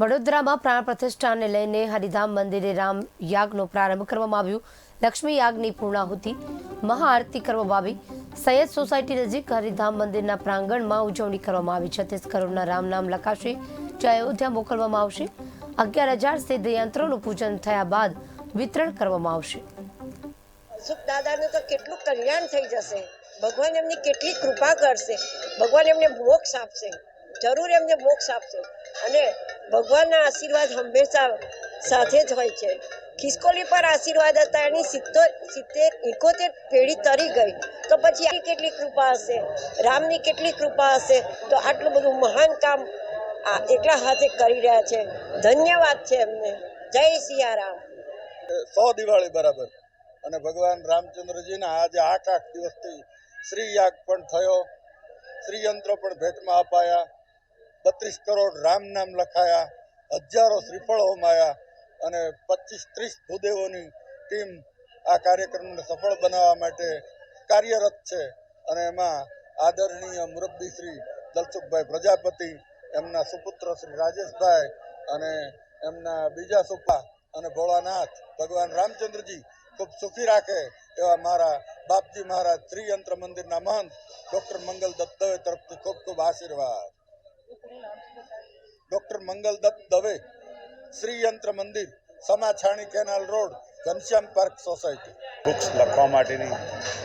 વડોદરામાં પ્રાણ પ્રતિષ્ઠાને લઈને હરિધામ મંદિરે રામ યાગનો પ્રારંભ કરવામાં આવ્યો. લક્ષ્મી યાગની પૂર્ણાહુતિ, મહાઆરતી કરવામાં આવી. સૈયદ સોસાયટી નજીક હરિધામ મંદિરના પ્રાંગણમાં ઉજવણી કરવામાં આવી છત્રીસ કરોડના રામ લખાશે. જે અયોધ્યા મોકલવામાં આવશે. અગિયાર હજાર સિદ્ધ પૂજન થયા બાદ વિતરણ કરવામાં આવશે. દાદાનું તો કેટલું કલ્યાણ થઈ જશે. ભગવાન એમની કેટલી કૃપા કરશે. ભગવાન એમને મોક્ષ આપશે. જરૂર એમને મોક્ષ આપશે. અને ભગવાનના આશીર્વાદ હંમેશા સાથે જ હોય છે. ખિસકોલી પર આશીર્વાદ હતા, એની સિત્તોર, સિત્તેર, એકોતેર પેઢી તરી ગઈ. તો પછી આની કેટલી કૃપા હશે? રામની કેટલી કૃપા હશે? તો આટલું બધું મહાન કામ આ એકલા હાથે કરી રહ્યા છે. ધન્યવાદ છે એમને. જય સિયારામ. સો દિવાળી બરાબર. અને ભગવાન રામચંદ્રજીના આજે આઠ આઠ દિવસથી શ્રીયાગ પણ થયો. શ્રીયંત્ર પણ ભેટમાં અપાયા. બત્રીસ કરોડ રામ નામ લખાયા, હજારો શ્રીફળ હોમાયા અને પચીસ ત્રીસ ભૂદેવોની ટીમ આ કાર્યક્રમને સફળ બનાવવા માટે કાર્યરત છે. અને એમાં આદરણીય મુરબ્બી શ્રી દલસુખભાઈ પ્રજાપતિ, એમના સુપુત્ર શ્રી રાજેશભાઈ અને એમના બીજા સુપા અને ભોળાનાથ, ભગવાન રામચંદ્રજી ખૂબ સુખી રાખે એવા મારા બાપજી મહારાજ ત્રિયંત્ર મંદિરના મહંત ડૉક્ટર મંગલ દત્ત દવે તરફથી ખૂબ ખૂબ આશીર્વાદ. Doctor Mangal Datt Dave, Shriyantra Mandir, સમાછાણી canal road, Ghanshyam park society. Books લખવા માટેની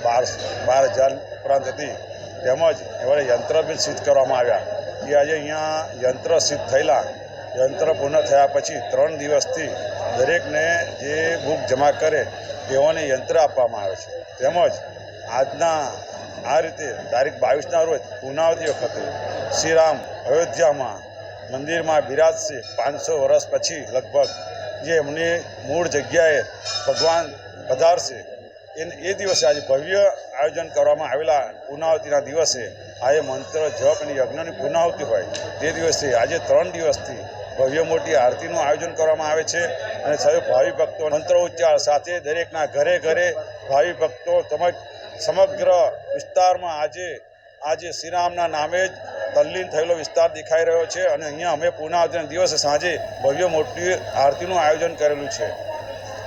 બાર બાર હજાર ઉપરાંત હતી. તેમજ એવા યંત્ર બી સિદ્ધ કરવામાં આવ્યા. એ આજે અહીંયા યંત્ર સિદ્ધ થયેલા. યંત્ર પૂર્ણ થયા પછી ત્રણ દિવસથી દરેકને જે બુક જમા કરે, તેઓને યંત્ર આપવામાં આવે છે. તેમજ આજના આ રીતે તારીખ બાવીસના રોજ પૂર્ણાવતી વખતે શ્રીરામ અયોધ્યામાં મંદિરમાં બિરાજશે પાંચસો વર્ષ પછી લગભગ જે એમની મૂળ જગ્યાએ ભગવાન પધારશે. એને એ દિવસે આજે ભવ્ય આયોજન કરવામાં આવેલા પૂર્ણાવતીના દિવસે આજે મંત્ર, જપ અને યજ્ઞની પૂર્ણાવતી હોય તે દિવસે આજે ત્રણ દિવસથી ભવ્ય મોટી આરતીનું આયોજન કરવામાં આવે છે અને સૌ ભાવિ ભક્તો મંત્રોચ્ચાર સાથે દરેકના ઘરે ઘરે ભાવિ ભક્તો તેમજ સમગ્ર વિસ્તારમાં આજે આજે શ્રીરામના નામે જ તલ્લીન થયેલો વિસ્તાર દેખાઈ રહ્યો છે અને અહીંયા અમે પૂર્ણાહુતિના દિવસે સાંજે ભવ્ય મોટી આરતીનું આયોજન કરેલું છે.